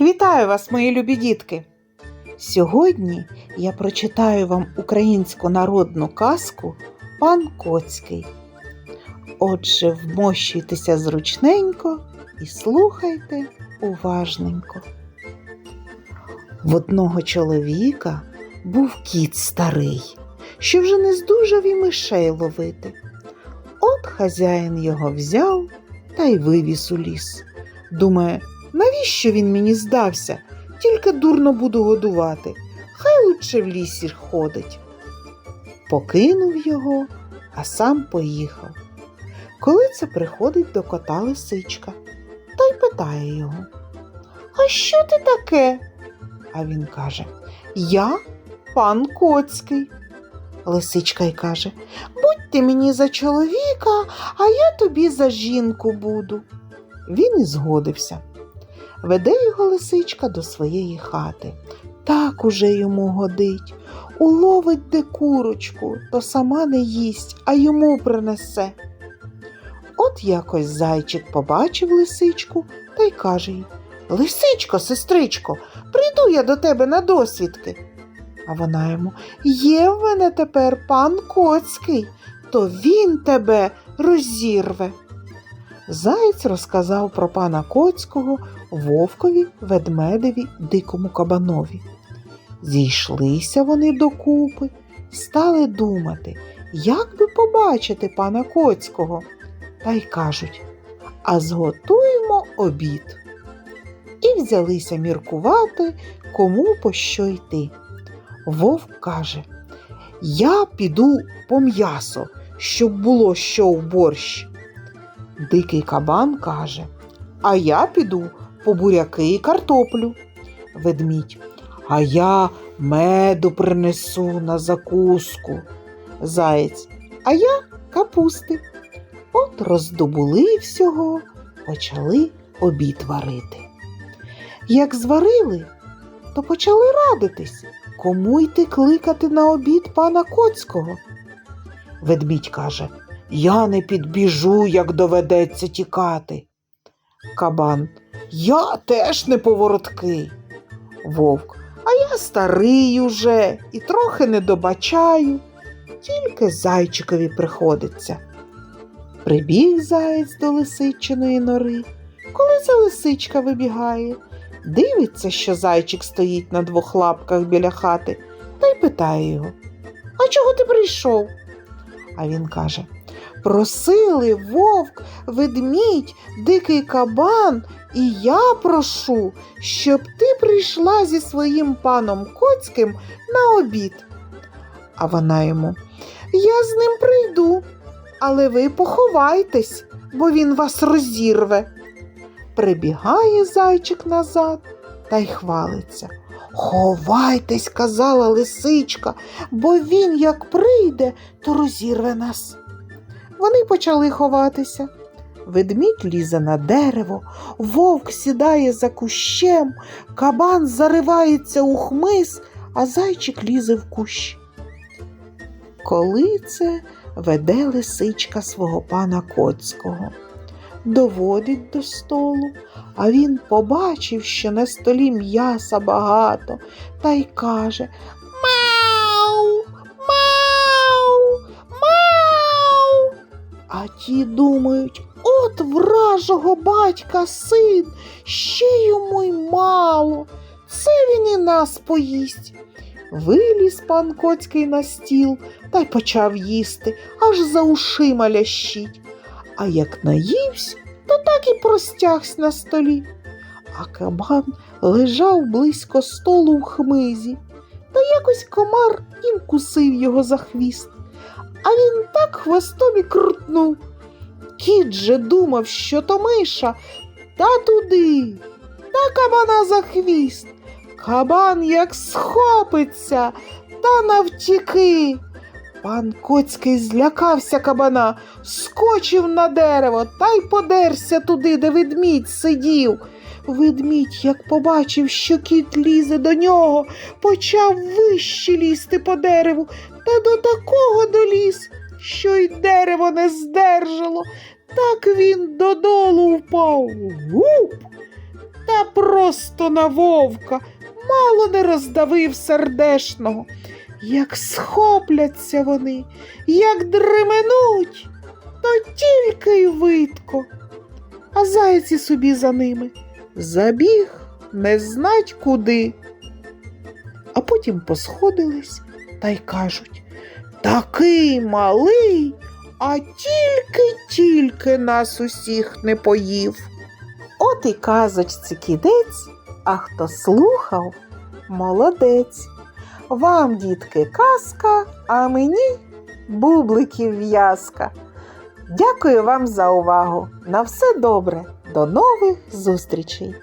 Вітаю вас, мої любі дітки! Сьогодні я прочитаю вам українську народну казку Пан Коцький. Отже, вмощуйтеся зручненько і слухайте уважненько. В одного чоловіка був кіт старий, що вже не здужав і мишей ловити. От хазяїн його взяв та й вивіз у ліс. Думає, навіщо він мені здався? Тільки дурно буду годувати. Хай лучше в лісі ходить. Покинув його, а сам поїхав. Коли це приходить до кота лисичка та й питає його: А що ти таке? А він каже: Я пан Коцький. Лисичка й каже: Будь ти мені за чоловіка, а я тобі за жінку буду. Він і згодився. Веде його лисичка до своєї хати. Так уже йому годить. Уловить де курочку, то сама не їсть, а йому принесе. От якось зайчик побачив лисичку та й каже їй Лисичко, сестричко, прийду я до тебе на досвідки. А вона йому Є в мене тепер пан Коцький, то він тебе розірве. Заєць розказав про пана Коцького вовкові, ведмедеві, дикому кабанові. Зійшлися вони докупи, стали думати, як би побачити пана Коцького, та й кажуть А зготуємо обід. І взялися міркувати, кому по що йти. Вовк каже Я піду по м'ясо, щоб було що в борщ. Дикий кабан каже, а я піду по буряки і картоплю. Ведмідь, а я меду принесу на закуску. Заєць, а я капусти. От роздобули всього, почали обід варити. Як зварили, то почали радитись, кому йти кликати на обід пана Коцького. Ведмідь каже, я не підбіжу, як доведеться тікати. Кабан, я теж не повороткий. Вовк, а я старий уже і трохи не добачаю, тільки зайчикові приходиться. Прибіг заєць до лисичиної нори. Коли ця лисичка вибігає, дивиться, що зайчик стоїть на двох лапках біля хати, та й питає його А чого ти прийшов? А він каже Просили вовк, ведмідь, дикий кабан, і я прошу, щоб ти прийшла зі своїм паном Коцьким на обід. А вона йому Я з ним прийду, але ви поховайтесь, бо він вас розірве. Прибігає зайчик назад та й хвалиться. Ховайтесь, казала лисичка, бо він, як прийде, то розірве нас. Вони почали ховатися. Ведмідь лізе на дерево, вовк сідає за кущем, кабан заривається у хмиз, а зайчик лізе в кущ. Коли це веде лисичка свого пана Коцького, доводить до столу, а він побачив, що на столі м'яса багато, та й каже Мау, А ті думають, от вражого батька син, ще йому й мало. Це він і нас поїсть. Виліз пан Коцький на стіл та й почав їсти, аж за ушима лящить. А як наївсь, то так і простягсь на столі. А кабан лежав близько столу в хмизі, та якось комар і вкусив його за хвіст. А він так хвостом і крутнув. Кіт же думав, що то миша, та туди, та кабана за хвіст. Кабан як схопиться та навтіки. Пан Коцький злякався кабана, скочив на дерево та й подерся туди, де ведмідь сидів. Ведмідь, як побачив, що кіт лізе до нього, почав вище лізти по дереву та до такого доліз, що й дерево не здержало. Так він додолу впав. Гуп! та просто на вовка, мало не роздавив сердешного. Як схопляться вони, як дременуть, то тільки й видко. А зайці собі за ними забіг не знать куди. А потім посходились та й кажуть такий малий, а тільки-тільки нас усіх не поїв. От і казочці кідець, а хто слухав, молодець. Вам, дітки, казка, а мені бубликів в'язка. Дякую вам за увагу. На все добре. До нових зустрічей!